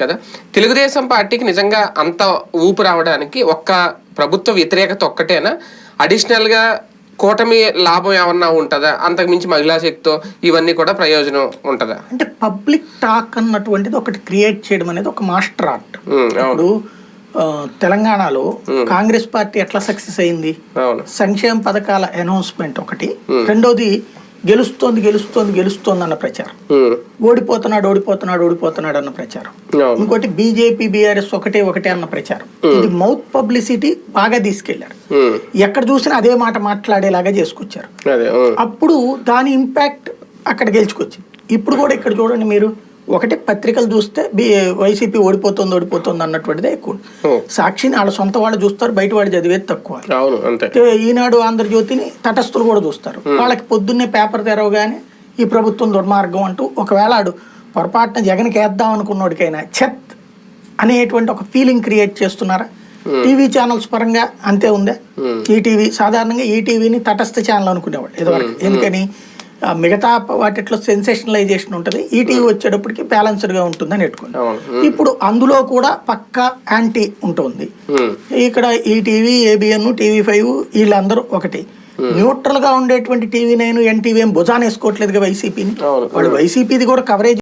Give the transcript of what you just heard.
కదా? తెలుగుదేశం పార్టీకి నిజంగా అంత ఊపు రావడానికి ఒక్క ప్రభుత్వ వ్యతిరేకత ఒక్కటేనా? అడిషనల్గా కూటమి లాభం ఏమన్నా ఉంటుందా? అంతకు మించి మహిళా శక్తితో ఇవన్నీ కూడా ప్రయోజనం ఉంటుందా? అంటే పబ్లిక్ టాక్ అన్నటువంటిది ఒకటి క్రియేట్ చేయడం అనేది ఒక మాస్టర్ ఆర్ట్. ఇప్పుడు తెలంగాణలో కాంగ్రెస్ పార్టీ ఎట్లా సక్సెస్ అయింది? అవును. సంక్షేమ పథకాల అనౌన్స్మెంట్ ఒకటి. రెండోది గెలుస్తోంది గెలుస్తోంది గెలుస్తోంది అన్న ప్రచారం. ఓడిపోతున్నాడు ఓడిపోతున్నాడు ఓడిపోతున్నాడు అన్న ప్రచారం. ఇంకోటి బీజేపీ బీఆర్ఎస్ ఒకటే ఒకటే అన్న ప్రచారం. ఇది మౌత్ పబ్లిసిటీ బాగా తీసుకెళ్ళారు. ఎక్కడ చూసినా అదే మాట మాట్లాడేలాగా చేసుకొచ్చారు. అప్పుడు దాని ఇంపాక్ట్ అక్కడ గెలుచుకొచ్చింది. ఇప్పుడు కూడా ఇక్కడ చూడండి మీరు. ఒకటి పత్రికలు చూస్తే బి వైసీపీ ఓడిపోతుంది ఓడిపోతుంది అన్నటువంటిదే ఎక్కువ. సాక్షిని వాళ్ళ సొంత వాళ్ళు చూస్తారు బయట వాళ్ళు చదివేది తక్కువ. ఈనాడు ఆంధ్రజ్యోతిని తటస్థులు కూడా చూస్తారు. వాళ్ళకి పొద్దున్నే పేపర్ తెరవగానే ఈ ప్రభుత్వం దుర్మార్గం అంటూ ఒకవేళ ఆడు పొరపాటున జగన్కి వేద్దాం అనుకున్నోడికైనా చెత్ అనేటువంటి ఒక ఫీలింగ్ క్రియేట్ చేస్తున్నారా? టీవీ ఛానల్స్ పరంగా అంతే ఉందా. ఈటీవీ సాధారణంగా ఈటీవీని తటస్థ ఛానల్ అనుకునేవాడు ఇదివరకు. ఎందుకని? మిగతా వాటిట్లో సెన్సేషనలైజేషన్ ఉంటుంది. ఈటీవీ వచ్చేటప్పటికి బ్యాలెన్స్డ్గా ఉంటుందని పెట్టుకోండి అవును. ఇప్పుడు అందులో కూడా పక్కా యాంటీ ఉంటుంది. ఉమ్, ఇక్కడ ఈ టీవీ ఏబిఎన్ టీవీ ఫైవ్ వీళ్ళందరూ ఒకటి. న్యూట్రల్గా ఉండేటువంటి టీవీ నైన్ ఎన్టీవీ ఏం భుజాన్ని వేసుకోవట్లేదుగా వైసీపీని. వాళ్ళు వైసీపీది కూడా కవరేజ్